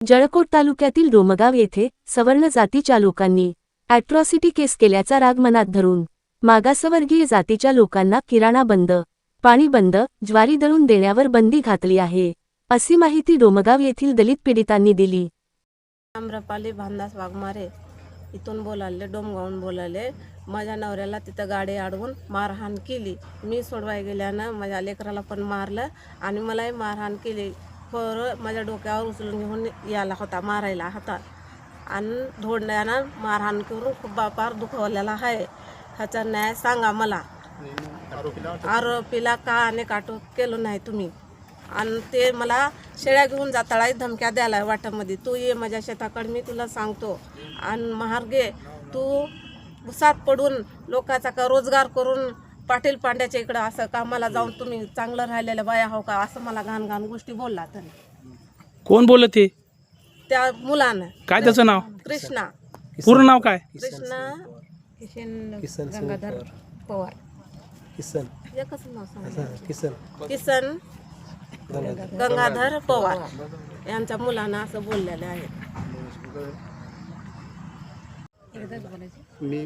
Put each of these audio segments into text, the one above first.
जळकोट तालुक्यातील डोमगाव येथे सवर्ण जातीच्या लोकांनी अॅट्रॉसिटी केस केल्याचा राग मनात धरून मागासवर्गीय जातीच्या लोकांना किराणा बंद पाणी बंद ज्वारी दळून देण्यावर बंदी घातली आहे अशी माहिती डोमगाव येथील दलित पीडितांनी दिली. आम्रपाली भानदास वाघमारे इथून बोलाले डोमगावून बोलाले माझ्या नवऱ्याला तिथं गाडी अडवून मारहाण केली. मी सोडवाय गेल्यानं माझ्या लेकराला पण मारलं आणि मलाही मारहाण केली. खरं माझ्या डोक्यावर उचलून घेऊन यायला होता मारायला हातात आणि धोंड्यानं मारहाण करून खूप बापार दुखवलेला आहे. ह्याचा न्याय सांगा मला. आरोपीला का आणि काटूक केलं नाही तुम्ही? आणि ते मला शेळ्या घेऊन जाताळाही धमक्या द्यायला वाटामध्ये तू ये माझ्या शेताकडे मी तुला सांगतो. आणि महार्गे तू उसात पडून लोकाचा का रोजगार करून पाटील पांड्याच्या इकडं असं कामाला जाऊन तुम्ही चांगलं राहिलेल्या बाया हो का? असं मला घाण घाण गोष्टी बोलला तर कोण बोलत ते त्या मुलानं. काय त्याचं नाव? कृष्णा. पूर्ण नाव काय? कृष्णा किशन गंगाधर पवार. किसन एकच नाव सांग. किसन किसन गंगाधर. पवार यांच्या मुलांना असं बोललेलं आहे. मी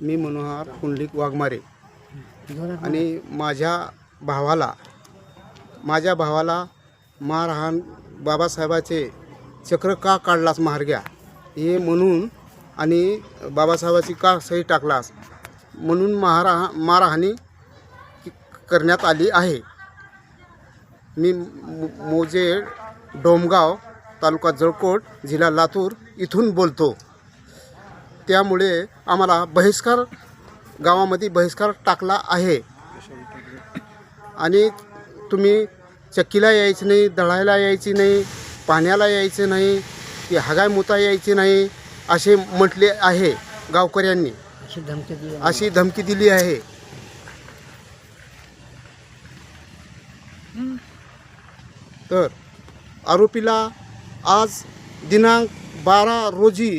मी मनोहर पुंडलिक वाघमारे. आणि माझ्या भावाला माझ्या भावाला मारहाण बाबासाहेबाचे चक्र का काढलास महारग्या? हे म्हणून आणि बाबासाहेबाची का सही टाकलास? म्हणून महारा मारहाणी करण्यात आली आहे. मी मोजे डोमगाव तालुका जळकोट जिल्हा लातूर इथून बोलतो. त्यामुळे आम्हाला बहिष्कार गावामध्ये बहिष्कार टाकला आहे. आणि तुम्ही चक्कीला यायचं नाही दळायला यायची नाही पाण्याला यायचं नाही की हगाय मुता यायची नाही असे म्हटले आहे गावकऱ्यांनी. अशी धमकी दिली आहे. तर आरोपीला आज दिनांक बारा रोजी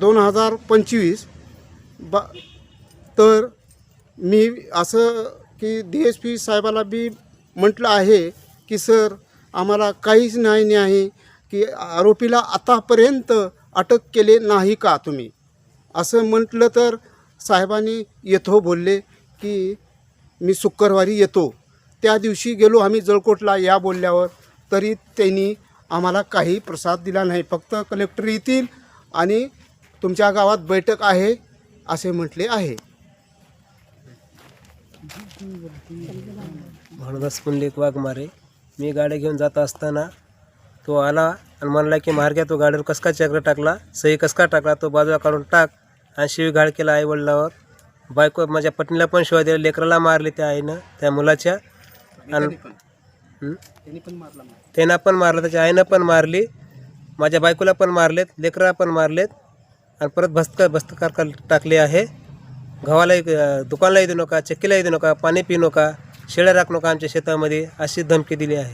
दोन हजार पंचवीस बा तर मी असं की डी एस पी साहेबाला बी म्हटलं आहे की सर आम्हाला काहीच नाही नाही की आरोपीला आतापर्यंत अटक केले नाही का तुम्ही? असं म्हटलं तर साहेबांनी येतो बोलले की मी शुक्रवारी येतो. त्या दिवशी गेलो आम्ही जळकोटला या बोलल्यावर तरी त्यांनी आम्हाला काही प्रसाद दिला नाही. फक्त कलेक्टर येतील आणि तुमच्या गावात बैठक आहे असे म्हटले आहे. भानुदास पुंडलिक वाघमारे मी गाडी घेऊन जात असताना तो आला आणि म्हणला की मार्ग्या तो गाडीवर कस का चक्र टाकला? सही कस का टाकला? तो बाजूला काढून टाक. आणि शिवीगाळ केला आई वडिलावर बायको माझ्या पत्नीला पण शिवाय दिला लेकराला मारले त्या आईनं त्या मुलाच्या. आणि? त्यांना पण. मारलं त्याच्या आईनं पण मारली. माझ्या बायकोला पण मारलेत लेकराला पण मारलेत. आणि परत भस्त भस्तकार कर- टाकले आहे. गव्हाला दुकानला येऊ नका चक्कीला येऊ नका पाणी पिऊ नका शेळ्या राखू नका आमच्या शेतामध्ये अशी धमकी दिली आहे.